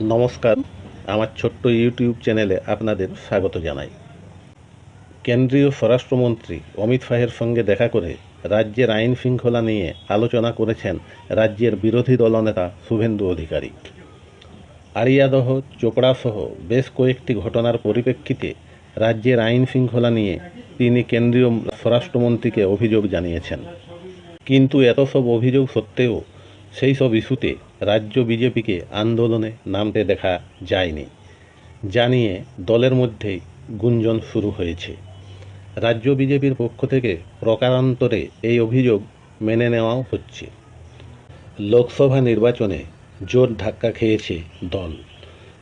নমস্কার, আমার ছোট্ট ইউটিউব চ্যানেলে আপনাদের স্বাগত জানাই। কেন্দ্রীয় স্বরাষ্ট্রমন্ত্রী অমিত শাহের সঙ্গে দেখা করে রাজ্যের আইন শৃঙ্খলা নিয়ে আলোচনা করেছেন রাজ্যের বিরোধী দলনেতা শুভেন্দু অধিকারী। আড়িয়াদহ চোপড়াসহ বেশ কয়েকটি ঘটনার পরিপ্রেক্ষিতে রাজ্যের আইন শৃঙ্খলা নিয়ে তিনি কেন্দ্রীয় স্বরাষ্ট্রমন্ত্রীকে অভিযোগ জানিয়েছেন। কিন্তু এত সব অভিযোগ সত্ত্বেও সেই সব ইস্যুতে রাজ্য বিজেপিকে আন্দোলনে নামতে দেখা যায়নি। জানিয়ে দলের মধ্যেই গুঞ্জন শুরু হয়েছে। রাজ্য বিজেপির পক্ষ থেকে প্রকারান্তরে এই অভিযোগ মেনে নেওয়াও হচ্ছে। লোকসভা নির্বাচনে জোর ধাক্কা খেয়েছে দল।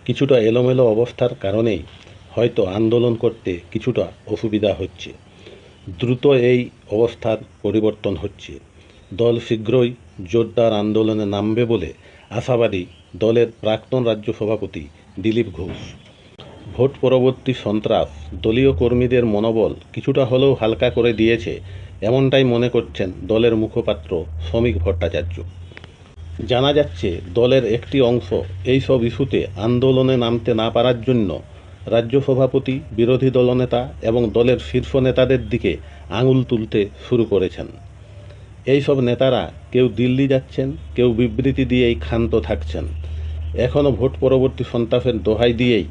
কিছুটা এলোমেলো অবস্থার কারণেই হয়তো আন্দোলন করতে কিছুটা অসুবিধা হচ্ছে। দ্রুত এই অবস্থার পরিবর্তন হচ্ছে। দল শীঘ্রই জোরদার আন্দোলনে নামবে বলে আশাবাদী দলের প্রাক্তন রাজ্য সভাপতি দিলীপ ঘোষ। ভোট পরবর্তী সন্ত্রাস দলীয় কর্মীদের মনোবল কিছুটা হলেও হালকা করে দিয়েছে এমনটাই মনে করছেন দলের মুখপাত্র শ্রমিক ভট্টাচার্য। জানা যাচ্ছে, দলের একটি অংশ এই সব ইস্যুতে আন্দোলনে নামতে না পারার জন্য রাজ্য সভাপতি, বিরোধী দলনেতা এবং দলের শীর্ষ নেতাদের দিকে আঙুল তুলতে শুরু করেছেন। এই সব নেতারা কেউ দিল্লি যাচ্ছেন, কেউ বিবৃতি দিয়েই ক্ষান্ত থাকছেন। এখনও ভোট পরবর্তী সন্ত্রাসের দোহাই দিয়েই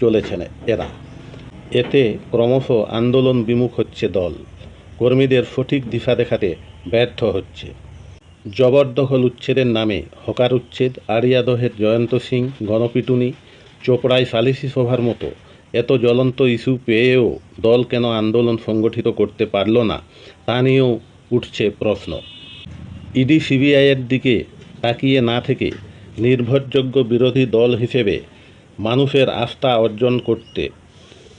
চলেছেন এরা। এতে ক্রমশ আন্দোলন বিমুখ হচ্ছে দল। কর্মীদের সঠিক দিশা দেখাতে ব্যর্থ হচ্ছে। জবরদখল উচ্ছেদের নামে হকার উচ্ছেদ আরিয়াদহের জয়ন্ত সিং, গণপিটুনি, চোপড়ায় সালিসি সভার মতো এত জ্বলন্ত ইস্যু পেয়েও দল কেন আন্দোলন সংগঠিত করতে পারল না, তা নিয়েও উঠছে প্রশ্ন। ইডি সিবিআইয়ের দিকে তাকিয়ে না থেকে নির্ভরযোগ্য বিরোধী দল হিসেবে মানুষের আস্থা অর্জন করতে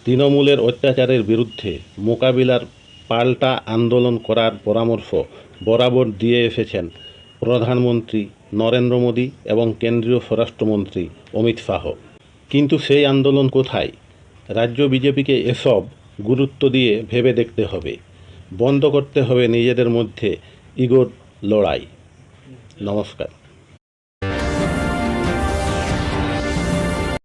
তৃণমূলের অত্যাচারের বিরুদ্ধে মোকাবিলার পাল্টা আন্দোলন করার পরামর্শ বরাবর দিয়ে এসেছেন প্রধানমন্ত্রী নরেন্দ্র মোদী এবং কেন্দ্রীয় স্বরাষ্ট্রমন্ত্রী অমিত শাহ। কিন্তু সেই আন্দোলন কোথায়? রাজ্য বিজেপিকে এসব গুরুত্ব দিয়ে ভেবে দেখতে হবে। বন্ধ করতে হবে নিজেদের মধ্যে ইগোর লড়াই। নমস্কার।